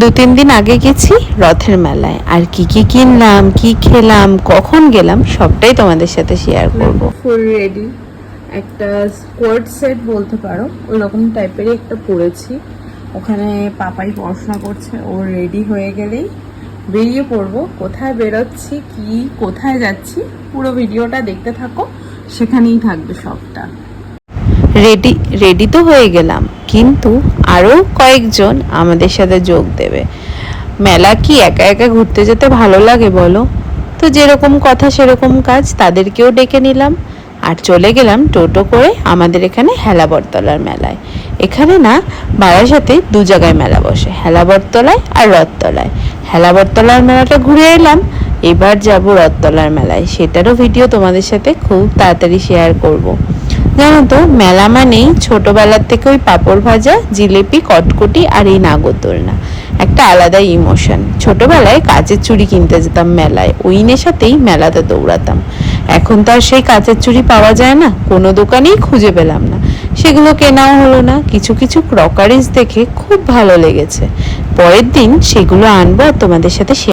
দু তিন দিন আগে গেছি রথের মেলায়। আর কি কি কিনলাম কি খেলাম কখন গেলাম সবটাই তোমাদের সাথে শেয়ার করব। ফুল রেডি একটা স্কোয়ার্ট সেট বলতে পারো ওই রকম টাইপেরই একটা পরেছি। ওখানে পাপাই পড়াশোনা করছে ও রেডি হয়ে গেলেই বেরিয়ে পড়ব। কোথায় বেরোচ্ছি কি কোথায় যাচ্ছি পুরো ভিডিওটা দেখতে থাকো সেখানেই থাকবে সবটা। রেডি রেডি তো হয়ে গেলাম। কিন্তু আরও কয়েকজন আমাদের সাথে যোগ দেবে। মেলা কি একা একা ঘুরতে যেতে ভালো লাগে বলো? তো যেরকম কথা সেরকম কাজ তাদেরকেও ডেকে নিলাম। আর চলে গেলাম টোটো করে আমাদের এখানে হেলাবরতলার মেলায়। এখানে না বারাসাতে দু জায়গায় মেলা বসে, হেলাবরতলায় আর রথতলায়। হেলাবরতলার মেলাটা ঘুরে এলাম। এবার যাব রথতলার মেলায়। সেটারও ভিডিও তোমাদের সাথে খুব তাড়াতাড়ি শেয়ার করব। জানো মেলা মানেই ছোটবেলার থেকে ওই পাঁপড় ভাজা, জিলেপি, কটকটি আর এই নাগরদোলনা একটা আলাদা ইমোশন ছোটবেলায় কাচের চুড়ি কিনতে যেতাম মেলায়, ওই নেশাতেই মেলাতে দৌড়াতাম। এখন তো আর সেই কাচের চুড়ি পাওয়া যায় না, কোনো দোকানেই খুঁজে পেলাম না। সেগুলো কেনাও হলো না, কিছু কিছু ক্রকারিজ দেখে খুব ভালো লেগেছে। পরের দিন সেগুলো আনব আর তোমাদের সাথে